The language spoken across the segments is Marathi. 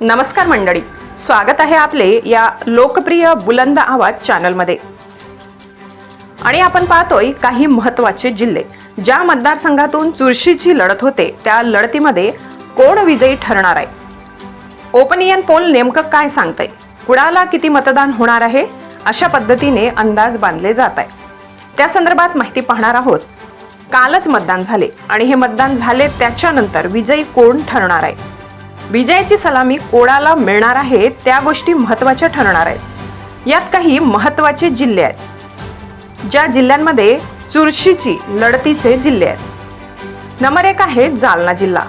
नमस्कार मंडळी. स्वागत आहे आपले या लोकप्रिय बुलंद आवाज चॅनलमध्ये. आणि आपण पाहतोय काही महत्त्वाचे जिल्हे. ज्या मतदारसंघातून चुरशीची लढत होते त्या लढतीमध्ये कोण विजयी ठरणार आहे? ओपनियन पोल नेमकं काय सांगतंय? कुणाला किती मतदान होणार आहे? अशा पद्धतीने अंदाज बांधले जात आहे. त्या संदर्भात माहिती पाहणार आहोत. कालच मतदान झाले आणि हे मतदान झाले त्याच्यानंतर विजयी कोण ठरणार आहे? विजयाची सलामी कोणाला मिळणार आहे त्या गोष्टी महत्त्वाच्या ठरणार आहेत. यात काही महत्त्वाचे जिल्हे आहेत. ज्या जिल्ह्यांमध्ये चुरशीची लढतीचे जिल्हे आहेत. नंबर एक आहे जालना जिल्हा.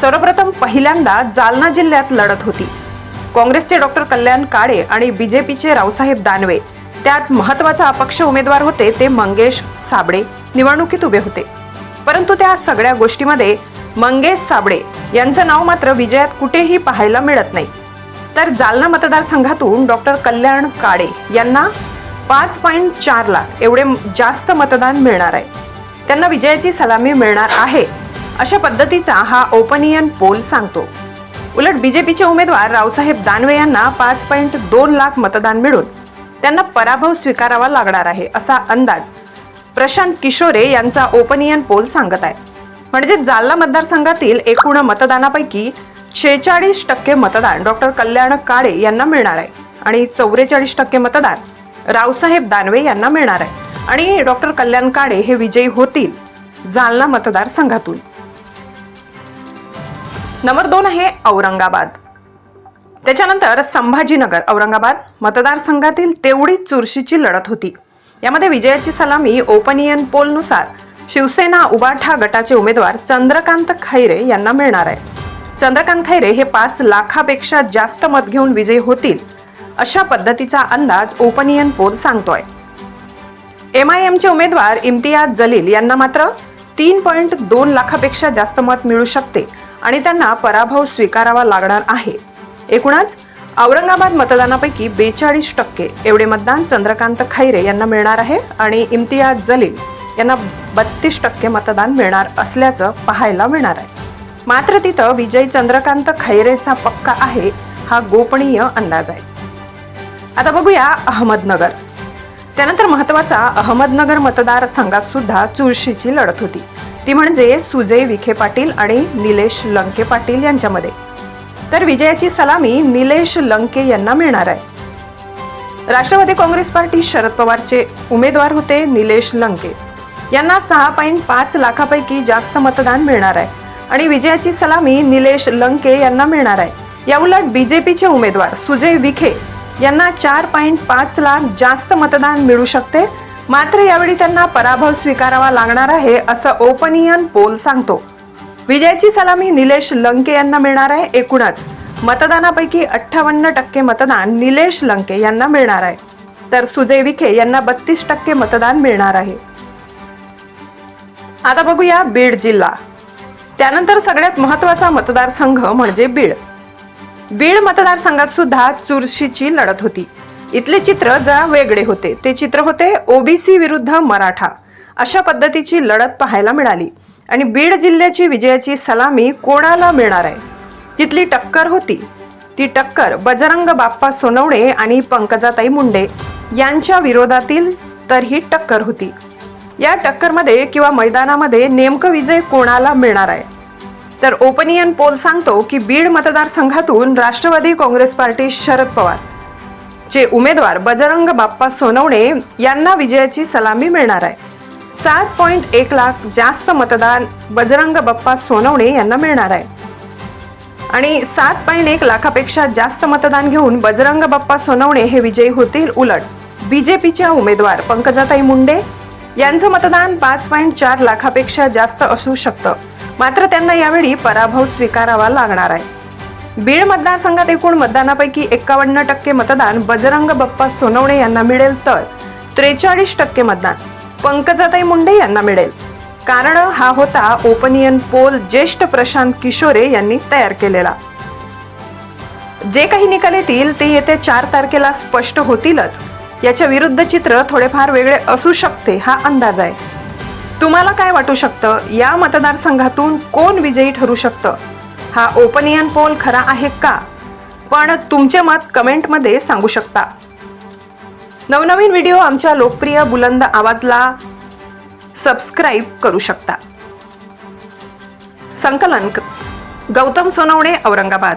सर्वप्रथम पहिल्यांदा जालना जिल्ह्यात लढत होती. काँग्रेसचे डॉक्टर कल्याण काळे आणि बीजेपीचे रावसाहेब दानवे त्यात महत्त्वाचा अपक्ष उमेदवार होते ते मंगेश साबळे निवडणुकीत उभे होते. परंतु त्या सगळ्या गोष्टीमध्ये मंगेश साबळे यांचं नाव मात्र विजयात कुठेही पाहायला मिळत नाही. तर जालना मतदारसंघातून डॉक्टर कल्याण काळे यांना पाच पॉईंट चार लाख एवढे जास्त मतदान मिळणार आहे. त्यांना विजयाची सलामी मिळणार आहे अशा पद्धतीचा हा ओपनियन पोल सांगतो. उलट बीजेपीचे उमेदवार रावसाहेब दानवे यांना पाच पॉईंट दोन लाख मतदान मिळून त्यांना पराभव स्वीकारावा लागणार आहे असा अंदाज प्रशांत किशोरे यांचा ओपनियन पोल सांगत आहे. म्हणजे जालना मतदारसंघातील एकूण मतदानापैकी छेचाळीस टक्के मतदान डॉक्टर कल्याण काळे यांना मिळणार आहे. आणि चौवेचाळीस टक्के मतदान रावसाहेब दानवे यांना मिळणार आहे. आणि डॉक्टर कल्याण काळे हे विजयी होतील जालना मतदारसंघातून. नंबर दोन आहे औरंगाबाद. त्याच्यानंतर संभाजीनगर औरंगाबाद मतदारसंघातील तेवढी चुरशीची लढत होती. यामध्ये विजयाची सलामी ओपनियन पोलनुसार शिवसेना उबाठा गटाचे उमेदवार चंद्रकांत खैरे यांना मिळणार आहे. चंद्रकांत खैरे हे पाच लाखापेक्षा जास्त मत घेऊन विजयी होतील अशा पद्धतीचा अंदाज ओपनियन पोल सांगतोय. एम आय एमचे उमेदवार इम्तियाज जलील यांना मात्र तीन पॉईंट दोन लाखापेक्षा जास्त मत मिळू शकते आणि त्यांना पराभव स्वीकारावा लागणार आहे. एकूणच औरंगाबाद मतदानापैकी बेचाळीस टक्के एवढे मतदान चंद्रकांत खैरे यांना मिळणार आहे आणि इम्तियाज जलील यांना बत्तीस टक्के मतदान मिळणार असल्याचं पाहायला मिळणार आहे. मात्र तिथं विजय चंद्रकांत खैरेचा पक्का आहे हा गोपनीय अंदाज आहे. आता बघूया अहमदनगर. त्यानंतर महत्त्वाचा अहमदनगर मतदारसंघात सुद्धा चुरशीची लढत होती. ती म्हणजे सुजय विखे पाटील आणि निलेश लंके पाटील यांच्यामध्ये. तर विजयाची सलामी निलेश लंके यांना मिळणार आहे. राष्ट्रवादी काँग्रेस पार्टी शरद पवारचे उमेदवार होते निलेश लंके. यांना सहा पॉईंट पाच लाखापैकी जास्त मतदान मिळणार आहे. आणि विजयाची सलामी निलेश लंके यांना मिळणार आहे. याउलट बीजेपीचे उमेदवार सुजय विखे यांना चार पॉईंट पाच लाख जास्त मतदान मिळू शकते. मात्र यावेळी त्यांना पराभव स्वीकारावा लागणार आहे असं ओपनियन पोल सांगतो. विजयाची सलामी निलेश लंके यांना मिळणार आहे. एकूणच मतदानापैकी अठ्ठावन्न टक्के मतदान निलेश लंके यांना मिळणार आहे. तर सुजय विखे यांना बत्तीस टक्के मतदान मिळणार आहे. आता बघूया बीड जिल्हा. त्यानंतर सगळ्यात महत्त्वाचा मतदारसंघ म्हणजे बीड. बीड मतदारसंघात सुद्धा चुरशीची लढत होती. इथले चित्र जरा वेगळे होते. ते चित्र होते ओबीसी विरुद्ध मराठा. अशा पद्धतीची लढत पाहायला मिळाली. आणि बीड जिल्ह्याची विजयाची सलामी कोणाला मिळणार आहे? तिथली टक्कर होती. ती टक्कर बजरंग बाप्पा सोनवणे आणि पंकजाताई मुंडे यांच्या विरोधातील तर ही टक्कर होती. या टक्करमध्ये किंवा मैदानामध्ये नेमकं विजय कोणाला मिळणार आहे? तर ओपनियन पोल सांगतो की बीड मतदारसंघातून राष्ट्रवादी काँग्रेस पार्टी शरद पवार चे उमेदवार बजरंग बाप्पा सोनवणे यांना विजयाची सलामी मिळणार आहे. सात पॉईंट एक लाख जास्त मतदान बजरंग बाप्पा सोनवणे यांना मिळणार आहे. आणि सात पॉईंट एक लाखापेक्षा जास्त मतदान घेऊन बजरंग बाप्पा सोनवणे हे विजयी होतील उलट. बीजेपीच्या उमेदवार पंकजाताई मुंडे यांचं मतदान पाच पॉईंट चार लाखापेक्षा जास्त असू शकतं. मात्र त्यांना यावेळी पराभव स्वीकारावा लागणार आहे. बीड मतदारसंघात एकूण मतदानापैकी एकावन्न टक्के मतदान बजरंग बप्पा सोनवणे यांना मिळेल तर त्रेचाळीस टक्के मतदान पंकजाताई मुंडे यांना मिळेल. कारण हा होता ओपनियन पोल ज्येष्ठ प्रशांत किशोरे यांनी तयार केलेला. जे काही निकाल येतील ते येत्या चार तारखेला स्पष्ट होतीलच. याच्या विरुद्ध चित्र थोडेफार वेगळे असू शकते हा अंदाज आहे. तुम्हाला काय वाटू शकतं? या मतदारसंघातून कोण विजयी ठरू शकतं? हा ओपनियन पोल खरा आहे का? पण तुमचे मत कमेंटमध्ये सांगू शकता. नवनवीन व्हिडिओ आमच्या लोकप्रिय बुलंद आवाजला सबस्क्राईब करू शकता. संकलन गौतम सोनवणे औरंगाबाद.